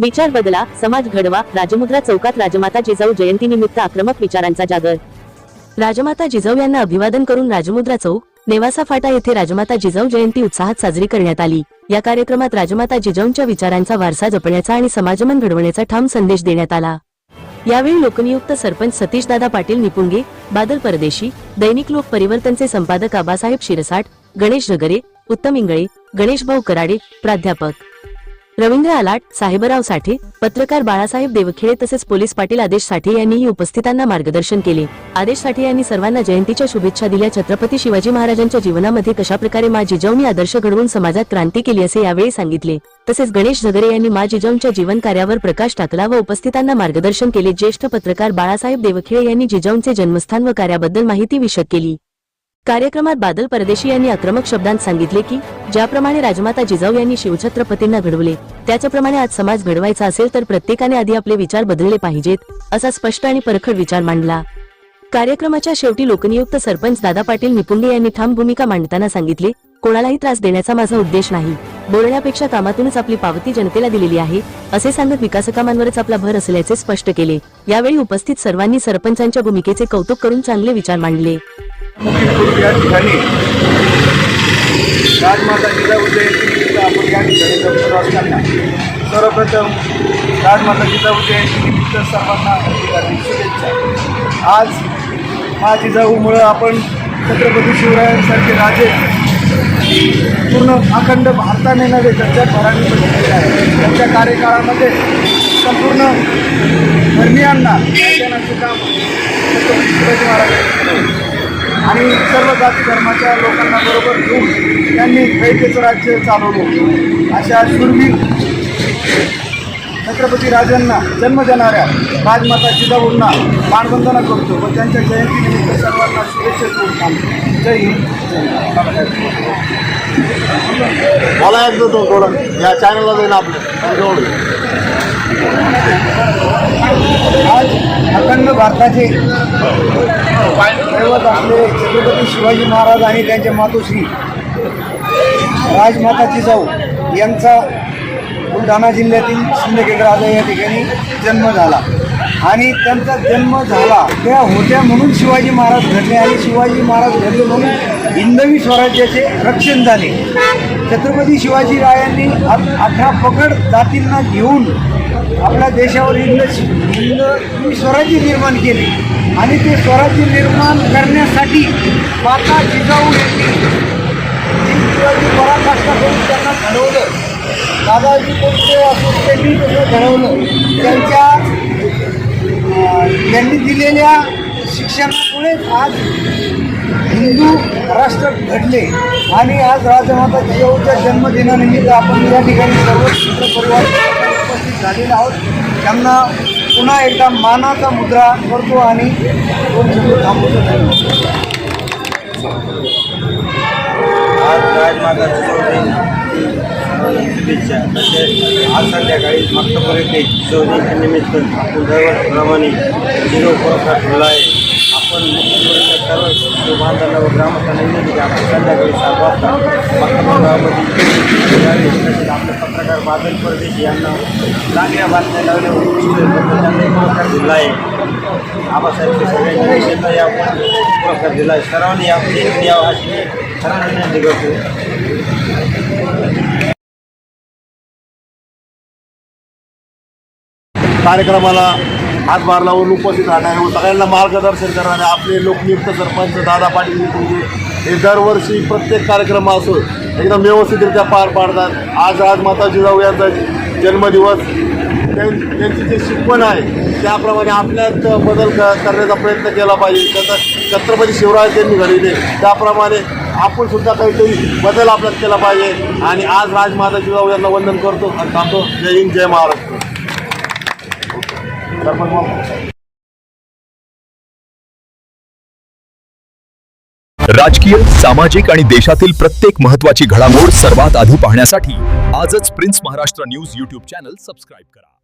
विचार बदला समाज घडवा राजमुद्रा चौकात राजमाता जिजाऊ जयंतीनिमित्त आक्रमक विचारांचा जागर. राजमाता जिजाऊ यांना अभिवादन करून राजमुद्रा चौक नेवासा फाटा येथे राजमाता जिजाऊ जयंती उत्साहात साजरी करण्यात आली. या कार्यक्रमात राजमाता जिजाऊंच्या विचारांचा वारसा जपण्याचा आणि समाजमन घडवण्याचा ठाम संदेश देण्यात आला. यावेळी लोकनियुक्त सरपंच सतीशदादा पाटील निपुंगे बादल परदेशी दैनिक लोक परिवर्तनचे संपादक आबासाहेब शिरसाट गणेश ढगरे उत्तम इंगळे गणेश भाऊ कराडे प्राध्यापक रवींद्र आलाट साहेबराव साठे पत्रकार बाळासाहेब देवखेडे तसेच पोलीस पाटील आदेश साठे यांनीही उपस्थितांना मार्गदर्शन केले. आदेश साठे यांनी सर्वांना जयंतीच्या शुभेच्छा दिल्या. छत्रपती शिवाजी महाराजांच्या जीवनामध्ये कशा प्रकारे मा जिजाऊनी आदर्श घडवून समाजात क्रांती केली असे यावेळी सांगितले. तसेच गणेश झगरे यांनी मा जिजाऊंच्या जीवन कार्यावर प्रकाश टाकला व उपस्थितांना मार्गदर्शन केले. ज्येष्ठ पत्रकार बाळासाहेब देवखेळे यांनी जिजाऊंचे जन्मस्थान व कार्याबद्दल माहिती विषद केली. कार्यक्रमात बादल परदेशी यांनी आक्रमक शब्दांत सांगितले की ज्याप्रमाणे राजमाता जिजाऊ यांनी शिवछत्रपतींना घडवले त्याच्याप्रमाणे आज समाज घडवायचा असेल तर प्रत्येकाने आधी आपले विचार बदलले पाहिजेत असा स्पष्ट आणि परखड विचार मांडला. कार्यक्रमाच्या शेवटी लोकनियुक्त सरपंच दादा पाटील निपुंगे यांनी ठाम भूमिका मांडताना सांगितले कोणालाही त्रास देण्याचा माझा उद्देश नाही. बोलण्यापेक्षा कामातूनच आपली पावती जनतेला दिलेली आहे असे सांगत विकासकामांवरच आपला भर असल्याचे स्पष्ट केले. यावेळी उपस्थित सर्वांनी सरपंचांच्या भूमिकेचे कौतुक करून चांगले विचार मांडले. या ठिकाणी राजमाता जिजाऊ जयंतीनिमित्त आपण या ठिकाणी जमलो असताना सर्वप्रथम राजमाता जिजाऊ जयंतीनिमित्त सर्वांना शुभेच्छा. आज हा जिजाऊमुळं आपण छत्रपती शिवरायांसारखे राजे पूर्ण अखंड भारताने नव्हे तर जगभराने बघितलेले आहे. त्यांच्या कार्यकाळामध्ये संपूर्ण धर्मियांना काम छत्रपती शिवाजी महाराजांनी आणि सर्व जाती धर्माच्या लोकांना बरोबर घेऊन त्यांनी कैकेचं राज्य चालवलं. अशा शूरवीर छत्रपती राजांना जन्म देणाऱ्या राजमाता जिजाऊंना मानवंदना करतो व त्यांच्या जयंतीनिमित्त सर्वांना शुभेच्छा देऊन थांबतो. जय हिंद मला एक देतो थोडं या चॅनलला जाईन आपलं. जवळ आज अखंड भारताचे दैवत असले छत्रपती शिवाजी महाराज आणि त्यांच्या मातोश्री राजमाता जिजाऊ यांचा बुलढाणा जिल्ह्यातील सिंदखेड राजा या ठिकाणी जन्म झाला. आणि त्यांचा जन्म झाला. त्या होत्या म्हणून शिवाजी महाराज घडले आणि शिवाजी महाराज घडले म्हणून हिंदवी स्वराज्याचे रक्षण झाले. छत्रपती शिवाजीरायांनी अ- अठरा पकड जातींना घेऊन आपल्या देशावर हिंद हिंदवी स्वराज्य निर्माण केले. आणि ते स्वराज्य निर्माण करण्यासाठी माता जिजाऊ यांनी शिवाजी पराकाष्ठा करून त्यांना घडवलं. दादाजी कोणते असून त्यांनी त्यांना घडवलं. त्यांच्या त्यांनी दिलेल्या शिक्षणामुळेच आज हिंदू राष्ट्र घडले आणि आज राजमाता जिजाऊच्या जन्मदिनानिमित्त आपण या ठिकाणी सर्व मित्र परिवार उपस्थित झालेले आहोत त्यांना पुन्हा एकदा मानाचा मुद्रा करतो आणि दोन शब्द थांबवतो धन्यवाद. आज राजमाता जिजाऊ शुभेच्छा. तसेच आज संध्याकाळी मागतापर्यंत शिवजयंती निमित्त आपण दरवर्षीप्रमाणे जिजाऊ पुरस्कार ठेवला आहे. आपण सर्व शिव व ग्रामस्थांना विनंती की आपण संध्याकाळी सात वाजता तसेच आपले पत्रकार बादल परदेशी यांना चांगल्या बातम्या लावल्या त्यांना पुरस्कार दिला आहे. आबासाहेब सगळ्यांनी या पुरस्कार दिला आहे. सर्वांनी या यावं अशी सर्वांना विनंती करतो. कार्यक्रमाला हातभार लावून उपस्थित राहणारे व सगळ्यांना मार्गदर्शन करणारे आपले लोकनियुक्त सरपंच दादा पाटील हे दरवर्षी प्रत्येक कार्यक्रम असो एकदम व्यवस्थितरित्या पार पाडतात. आज राजमाता जिजाऊ यांचा जन्मदिवस. त्यां- त्यांची जी शिकवण आहे त्याप्रमाणे आपल्यात बदल क करण्याचा प्रयत्न केला पाहिजे. त्याचा छत्रपती शिवराज यांनी घडविले. त्याप्रमाणे आपण सुद्धा काहीतरी बदल आपल्यात केला पाहिजे. आणि आज राजमाता जिजाऊ यांना वंदन करतो आणि थांबतो जय हिंद जय महाराज राजकीय सामाजिक आणि देशातील प्रत्येक महत्वाची घडामोड सर्वात आधी पाहण्यासाठी आजच Prince Maharashtra News YouTube channel subscribe करा.